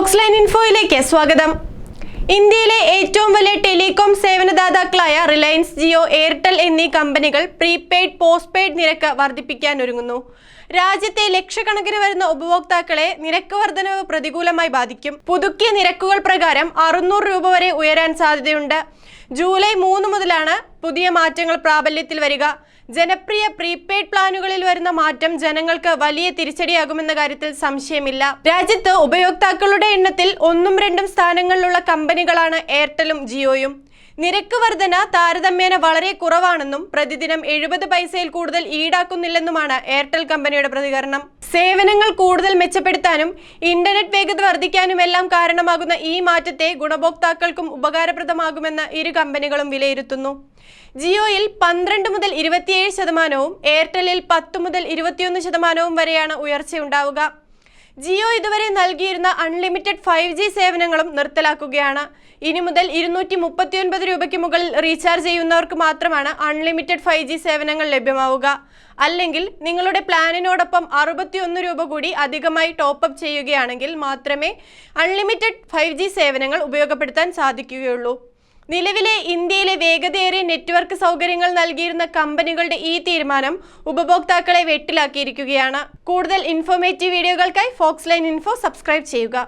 Fox line ഇൻഫോയിലേക്ക് സ്വാഗതം. ഇന്ത്യയിലെ ഏറ്റവും വലിയ ടെലികോം സേവനദാതാക്കളായ റിലയൻസ് ജിയോ എയർടെൽ എന്നീ കമ്പനികൾ പ്രീപെയ്ഡ് പോസ്റ്റ് പോസ്റ്റ്പെയ്ഡ് നിരക്ക് വർദ്ധിപ്പിക്കാനൊരുങ്ങുന്നു രാജ്യത്തെ ലക്ഷക്കണക്കിന് വരുന്ന ഉപഭോക്താക്കളെ നിരക്ക് വർധനവ് പ്രതികൂലമായി ബാധിക്കും. പുതുക്കിയ നിരക്കുകൾ പ്രകാരം അറുന്നൂറ് രൂപ വരെ ഉയരാൻ സാധ്യതയുണ്ട്. ജൂലൈ മൂന്ന് മുതലാണ് പുതിയ മാറ്റങ്ങൾ പ്രാബല്യത്തിൽ വരിക. ജനപ്രിയ പ്രീപെയ്ഡ് പ്ലാനുകളിൽ വരുന്ന മാറ്റം ജനങ്ങൾക്ക് വലിയ തിരിച്ചടിയാകുമെന്ന കാര്യത്തിൽ സംശയമില്ല. രാജ്യത്ത് ഉപയോക്താക്കളുടെ എണ്ണത്തിൽ ഒന്നും രണ്ടും സ്ഥാനങ്ങളിലുള്ള കമ്പനികളാണ് എയർടെലും ജിയോയും. നിരക്ക് വർധന താരതമ്യേന വളരെ കുറവാണെന്നും പ്രതിദിനം എഴുപത് പൈസയിൽ കൂടുതൽ ഈടാക്കുന്നില്ലെന്നുമാണ് എയർടെൽ കമ്പനിയുടെ പ്രതികരണം. സേവനങ്ങൾ കൂടുതൽ മെച്ചപ്പെടുത്താനും ഇന്റർനെറ്റ് വേഗത വർദ്ധിക്കാനുമെല്ലാം കാരണമാകുന്ന ഈ മാറ്റത്തെ ഗുണഭോക്താക്കൾക്കും ഉപകാരപ്രദമാകുമെന്ന് ഇരു കമ്പനികളും വിലയിരുത്തുന്നു. ജിയോയിൽ പന്ത്രണ്ട് മുതൽ ഇരുപത്തിയേഴ് ശതമാനവും എയർടെല്ലിൽ പത്ത് മുതൽ ഇരുപത്തിയൊന്ന് ശതമാനവും വരെയാണ് ഉയർച്ചയുണ്ടാവുക. ജിയോ ഇതുവരെ നൽകിയിരുന്ന അൺലിമിറ്റഡ് ഫൈവ് ജി സേവനങ്ങളും നിർത്തലാക്കുകയാണ്. ഇനി മുതൽ ഇരുന്നൂറ്റി മുപ്പത്തിയൊൻപത് രൂപയ്ക്ക് മുകളിൽ റീചാർജ് ചെയ്യുന്നവർക്ക് മാത്രമാണ് അൺലിമിറ്റഡ് ഫൈവ് ജി സേവനങ്ങൾ ലഭ്യമാവുക. അല്ലെങ്കിൽ നിങ്ങളുടെ പ്ലാനിനോടൊപ്പം അറുപത്തിയൊന്ന് രൂപ കൂടി അധികമായി ടോപ്പ് അപ്പ് ചെയ്യുകയാണെങ്കിൽ മാത്രമേ അൺലിമിറ്റഡ് ഫൈവ് സേവനങ്ങൾ ഉപയോഗപ്പെടുത്താൻ സാധിക്കുകയുള്ളൂ. നിലവിലെ ഇന്ത്യയിലെ വേഗതയേറിയ നെറ്റ്വർക്ക് സൗകര്യങ്ങൾ നൽകിയിരുന്ന കമ്പനികളുടെ ഈ തീരുമാനം ഉപഭോക്താക്കളെ വെട്ടിലാക്കിയിരിക്കുകയാണ്. കൂടുതൽ ഇൻഫോർമേറ്റീവ് വീഡിയോകൾക്കായി ഫോക്സ് ലൈൻ ഇൻഫോ സബ്സ്ക്രൈബ് ചെയ്യുക.